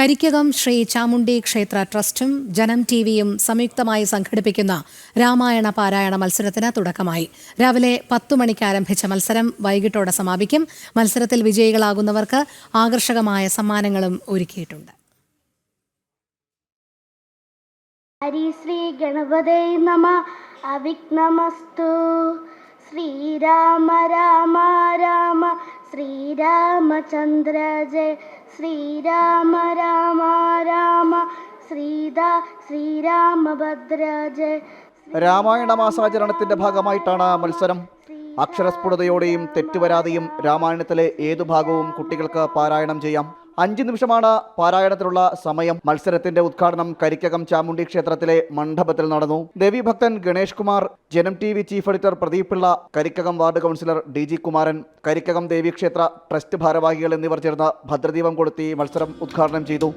കരിക്കകം ശ്രീ ചാമുണ്ഡി ക്ഷേത്ര ട്രസ്റ്റും ജനം ടി വിയും സംയുക്തമായി സംഘടിപ്പിക്കുന്ന രാമായണ പാരായണ മത്സരത്തിന് തുടക്കമായി. രാവിലെ പത്തു മണിക്ക് ആരംഭിച്ച മത്സരം വൈകിട്ടോടെ സമാപിക്കും. മത്സരത്തിൽ വിജയികളാകുന്നവർക്ക് ആകർഷകമായ സമ്മാനങ്ങളും ഒരുക്കിയിട്ടുണ്ട്. ഹരി ശ്രീ നമ. ശ്രീരാമ രാമ രാമ. ശ്രീരാമചന്ദ്ര ജയ. ശ്രീരാമ രാമ രാമ. ശ്രീതാ ശ്രീരാമഭദ്ര ജയ. രാമായണ മാസാചരണത്തിന്റെ ഭാഗമായിട്ടാണ് മത്സരം. അക്ഷരസ്ഫുടതയോടെയും തെറ്റുവരാതെയും രാമായണത്തിലെ ഏതു ഭാഗവും കുട്ടികൾക്ക് പാരായണം ചെയ്യാം. അഞ്ച് നിമിഷമാണ് പാരായണത്തിനുള്ള സമയം. മത്സരത്തിന്റെ ഉദ്ഘാടനം കരിക്കകം ചാമുണ്ടി ക്ഷേത്രത്തിലെ മണ്ഡപത്തിൽ നടന്നു. ദേവീഭക്തൻ Ganesh Kumar Janam T V chief editor Pradeep Pillai Karikkakom ward councillor D G Kumaran Karikkakom ദേവീക്ഷേത്ര trust ഭാരവാഹികൾ എന്നിവർ ചേർന്ന് ഭദ്രദീപം കൊളുത്തി മത്സരം ഉദ്ഘാടനം ചെയ്തു.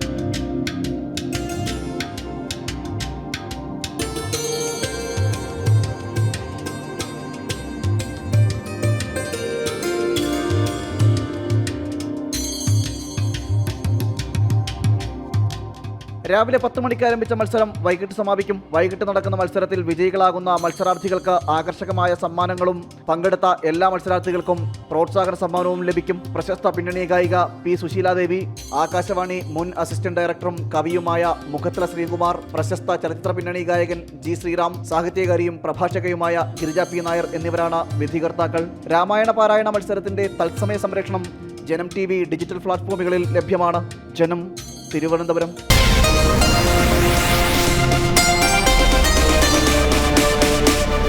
രാവിലെ പത്ത് മണിക്ക് ആരംഭിച്ച മത്സരം വൈകിട്ട് സമാപിക്കും. വൈകിട്ട് നടക്കുന്ന മത്സരത്തിൽ വിജയികളാകുന്ന മത്സരാർത്ഥികൾക്ക് ആകർഷകമായ സമ്മാനങ്ങളും പങ്കെടുത്ത എല്ലാ മത്സരാർത്ഥികൾക്കും പ്രോത്സാഹന സമ്മാനവും ലഭിക്കും. പ്രശസ്ത പിന്നണി ഗായിക പി സുശീലാദേവി ആകാശവാണി മുൻ അസിസ്റ്റന്റ് ഡയറക്ടറും കവിയുമായ മുഖത്തല ശ്രീകുമാർ പ്രശസ്ത ചലച്ചിത്ര പിന്നണി ഗായകൻ ജി ശ്രീറാം സാഹിത്യകാരിയും പ്രഭാഷകയുമായ ഗിരിജ പി നായർ എന്നിവരാണ് വിധികർത്താക്കൾ. രാമായണ പാരായണ മത്സരത്തിന്റെ തത്സമയ സംരക്ഷണം ജനം ടി ഡിജിറ്റൽ പ്ലാറ്റ്ഫോമുകളിൽ ലഭ്യമാണ്. ജനം തിരുവനന്തപുരം. Thank you.